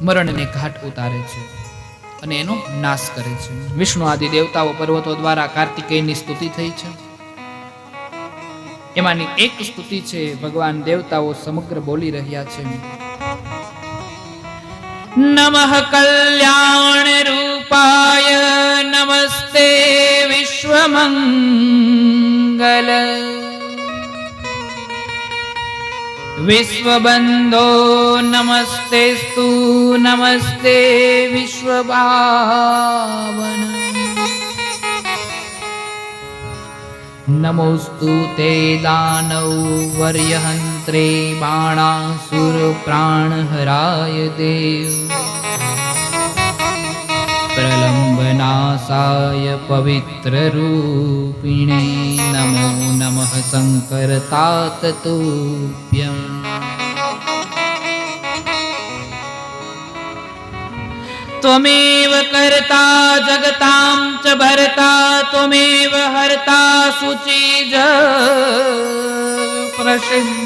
મરણને ઘાટ ઉતારે છે અને એનો નાશ કરે છે. વિષ્ણુ આદિ દેવતાઓ પર્વતો દ્વારા કાર્તિકેયની સ્તુતિ થઈ છે. એમાંની એક સ્તુતિ છે, ભગવાન દેવતાઓ સમગ્ર બોલી રહ્યા છે. નમઃ કલ્યાણ રૂપાય, નમસ્તે વિશ્વમંગલ. विश्वबन्धो नमस्तेस्तु नमस्ते विश्वभावन। नमस्ते ते दानौ वर्यहन्त्रे बाणासुरप्राणहराय देव। शङ्करताय पवित्ररूपिणे। नमो नमः संकर्ता त्वमेव कर्ता जगतां च भरता त्वमेव हर्ता शुचिज प्रसिद्ध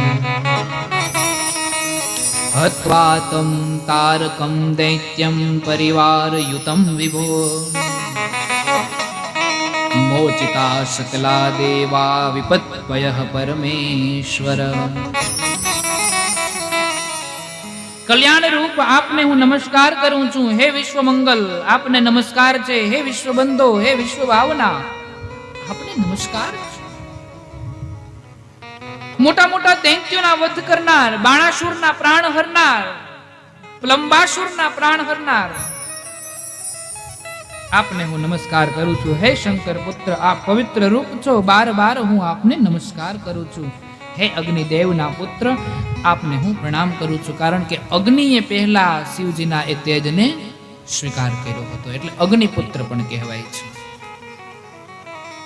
હત્વા તમ તારકમ દૈત્યમ પરિવારયુતમ વિભો મોચિતા શકલા દેવા વિપત્પય પરમેશ્વર કલ્યાણરૂપ આપને હું નમસ્કાર કરું છું હે વિશ્વ મંગલ આપને નમસ્કાર છે હે વિશ્વ બંધો હે વિશ્વ ભાવના આપને નમસ્કાર મોટા મોટા દૈત્યોના વધ કરનાર, બાણાસુરના પ્રાણ હરનાર, પ્લંબાસુરના પ્રાણ હરનાર. આપને હું નમસ્કાર કરું છું. હે શંકર પુત્ર, આપ પવિત્ર રૂપ છો. બાર બાર હું આપને નમસ્કાર કરું છું. હે અગ્નિદેવના પુત્ર, આપને હું પ્રણામ કરું છું. કારણ કે અગ્નિએ પહેલા શિવજીના એ તેજને સ્વીકાર કર્યો હતો. એટલે અગ્નિપુત્ર પણ કહેવાય છે.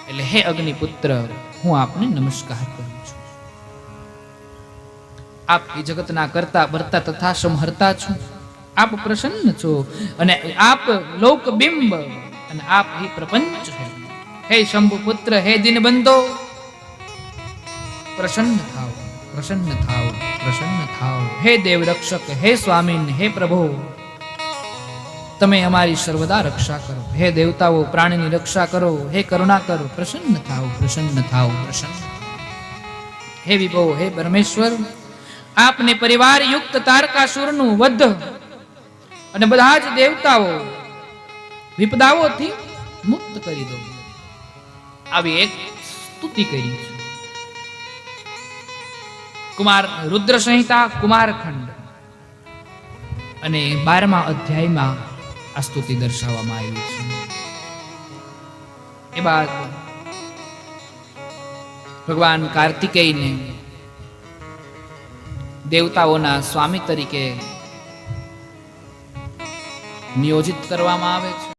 એટલે હે અગ્નિપુત્ર, હું આપને નમસ્કાર કરું છું. આપ એ જગતના કરતા ભરતા તથા સંહર્તા છો. આપ પ્રસન્ન છો અને આપ લોક બિંબ અને આપ હી પ્રપંચ છો. હે શંભુ પુત્ર, હે દિનબંધો, પ્રસન્ન થાઓ પ્રસન્ન થાઓ પ્રસન્ન થાઓ. હે દેવ રક્ષક, હે સ્વામીન, હે પ્રભુ, તમે અમારી સર્વદા રક્ષા કરો. હે દેવતાઓ, પ્રાણીની રક્ષા કરો. હે કરુણા કરો પ્રસન્ન થાઓ પ્રસન્ન થાઓ, પ્રસન્ન હે વિભો, હે પરમેશ્વર આપને પરિવાર યુક્ત તારકાસુરનું વધ અને બધા જ દેવતાઓ વિપદાઓથી મુક્ત કરી દો. આવી એક સ્તુતિ કરી છે. કુમાર રુદ્ર સંહિતા કુમારખંડ અને બારમા અધ્યાયમાં આ સ્તુતિ દર્શાવવામાં આવી છે. એ બાદ ભગવાન કાર્તિકેયને દેવતાઓના સ્વામી તરીકે નિયોજિત કરવામાં આવે છે.